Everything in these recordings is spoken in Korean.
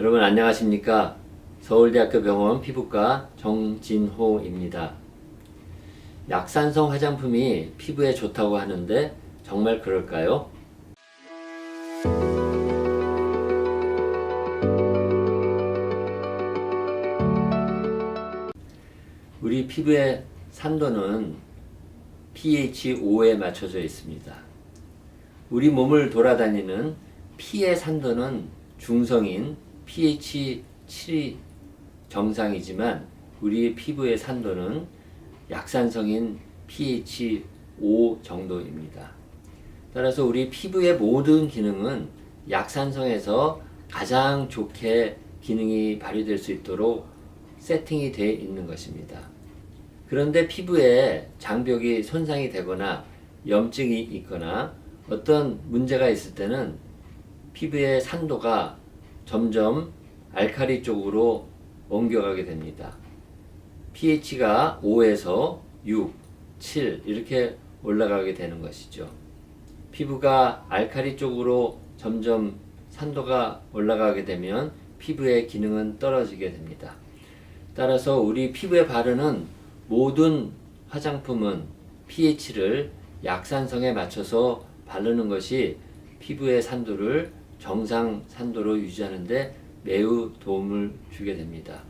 여러분 안녕하십니까? 서울대학교 병원 피부과 정진호입니다. 약산성 화장품이 피부에 좋다고 하는데 정말 그럴까요? 우리 피부의 산도는 pH 5에 맞춰져 있습니다. 우리 몸을 돌아다니는 피의 산도는 중성인 pH 7이 정상이지만 우리 피부의 산도는 약산성인 pH 5 정도입니다. 따라서 우리 피부의 모든 기능은 약산성에서 가장 좋게 기능이 발휘될 수 있도록 세팅이 되어 있는 것입니다. 그런데 피부에 장벽이 손상이 되거나 염증이 있거나 어떤 문제가 있을 때는 피부의 산도가 점점 알칼리 쪽으로 옮겨가게 됩니다. pH가 5에서 6, 7 이렇게 올라가게 되는 것이죠. 피부가 알칼리 쪽으로 점점 산도가 올라가게 되면 피부의 기능은 떨어지게 됩니다. 따라서 우리 피부에 바르는 모든 화장품은 pH를 약산성에 맞춰서 바르는 것이 피부의 산도를 정상 산도로 유지하는데 매우 도움을 주게 됩니다.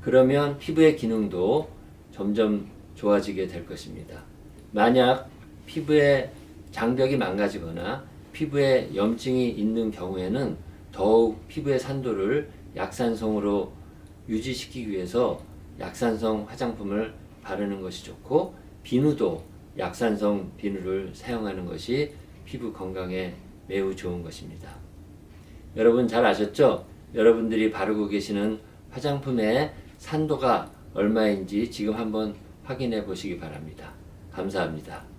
그러면 피부의 기능도 점점 좋아지게 될 것입니다. 만약 피부의 장벽이 망가지거나 피부에 염증이 있는 경우에는 더욱 피부의 산도를 약산성으로 유지시키기 위해서 약산성 화장품을 바르는 것이 좋고 비누도 약산성 비누를 사용하는 것이 피부 건강에 매우 좋은 것입니다. 여러분 잘 아셨죠? 여러분들이 바르고 계시는 화장품의 산도가 얼마인지 지금 한번 확인해 보시기 바랍니다. 감사합니다.